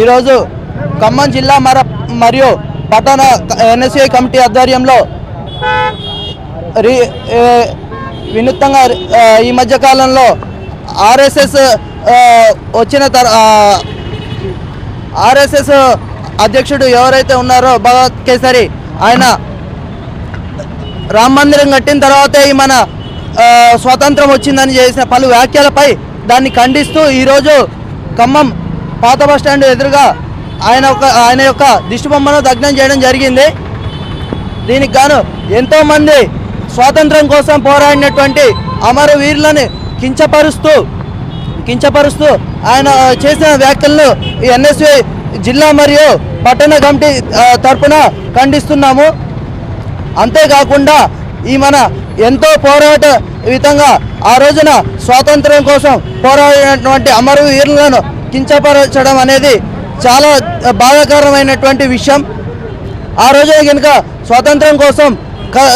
ఈరోజు ఖమ్మం జిల్లా మర మరియు పట్టణ ఎన్ఎస్ఏ కమిటీ ఆధ్వర్యంలో రీ వినూత్నంగా ఈ మధ్య కాలంలో ఆర్ఎస్ఎస్ వచ్చిన తర్ ఆర్ఎస్ఎస్ అధ్యక్షుడు ఎవరైతే ఉన్నారో భగవత్ కేసరి ఆయన రామ మందిరం కట్టిన తర్వాతే మన స్వాతంత్రం వచ్చిందని చేసిన పలు వ్యాఖ్యలపై దాన్ని ఖండిస్తూ ఈరోజు ఖమ్మం పాత బస్ స్టాండ్ ఎదురుగా ఆయన ఒక ఆయన యొక్క దిష్టిబొమ్మను దగ్నం చేయడం జరిగింది. దీనికి గాను ఎంతోమంది స్వాతంత్రం కోసం పోరాడినటువంటి అమరవీరులను కించపరుస్తూ కించపరుస్తూ ఆయన చేసిన వ్యాఖ్యలను ఎన్ఎస్వి జిల్లా మరియు పట్టణ కమిటీ తరఫున ఖండిస్తున్నాము. అంతేకాకుండా ఈ మన ఎంతో పోరాట విధంగా ఆ రోజున స్వాతంత్రం కోసం పోరాడినటువంటి అమరవీరులను కించపరచడం అనేది చాలా బాధాకరమైనటువంటి విషయం. ఆ రోజున కనుక స్వాతంత్రం కోసం క-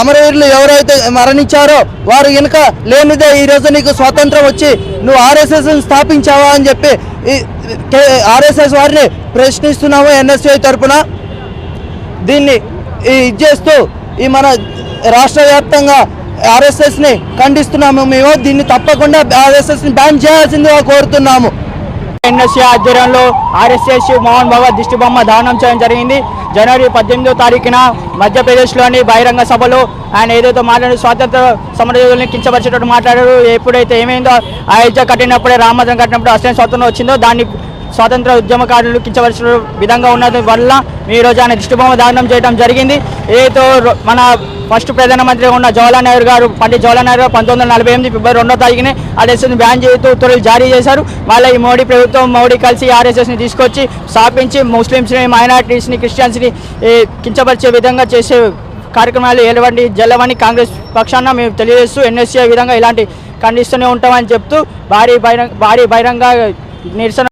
అమరవీరులు ఎవరైతే మరణించారో వారు కనుక లేనిదే ఈ రోజు నీకు స్వాతంత్రం వచ్చి నువ్వు ఆర్ఎస్ఎస్ని స్థాపించావా అని చెప్పి ఆర్ఎస్ఎస్ వారిని ప్రశ్నిస్తున్నాము ఎన్ఎస్ఐ తరపున. దీన్ని ఈ ఇది చేస్తూ ఈ మన రాష్ట్ర వ్యాప్తంగా ఆర్ఎస్ఎస్ని ఖండిస్తున్నాము మేము. దీన్ని తప్పకుండా ఆర్ఎస్ఎస్ని బ్యాన్ చేయాల్సిందిగా కోరుతున్నాము. ఎన్ఎస్సీ ఆధ్వర్యంలో ఆర్ఎస్ఎస్ మోహన్ భగవత్ దిష్టిబొమ్మ దానం చేయడం జరిగింది. జనవరి పద్దెనిమిదో తారీఖున మధ్యప్రదేశ్లోని బహిరంగ సభలో ఆయన ఏదైతే మాట్లాడి స్వాతంత్ర సమరయోధుల్ని కించపరిచేటట్టు మాట్లాడారు ఎప్పుడైతే ఏమైందో అయోధ్య కట్టినప్పుడే రామమందిరం కట్టినప్పుడు అసలు స్వాతంత్రం వచ్చిందో దాన్ని స్వాతంత్ర ఉద్యమకారులు కించవలసిన విధంగా ఉన్నది వల్ల ఈ రోజు ఆయన దిష్టిబొమ్మ దానం చేయడం జరిగింది. ఏతో మన ఫస్ట్ ప్రధానమంత్రి ఉన్న జవహర్లాల్ నెహ్రూ గారు పండిట్ జవహర్లాల్ నెహ్రూ గారు పంతొమ్మిది వందల నలభై ఎనిమిది ఫిబ్రవరి రెండో తారీఖునే ఆర్ఎస్ఎస్ని బ్యాన్ చేస్తూ ఉత్తర్వులు జారీ చేశారు. మళ్ళీ ఈ మోడీ ప్రభుత్వం మోడీ కలిసి ఆర్ఎస్ఎస్ని తీసుకొచ్చి స్థాపించి ముస్లిమ్స్ని మైనారిటీస్ని క్రిస్టియన్స్ని కించపరిచే విధంగా చేసే కార్యక్రమాలు ఎలవండి జల్లవని కాంగ్రెస్ పక్షాన మేము తెలియజేస్తూ ఎన్ఎస్సీ విధంగా ఇలాంటి ఖండిస్తూనే ఉంటామని చెప్తూ భారీ బహిరంగ భారీ బహిరంగ నిరసన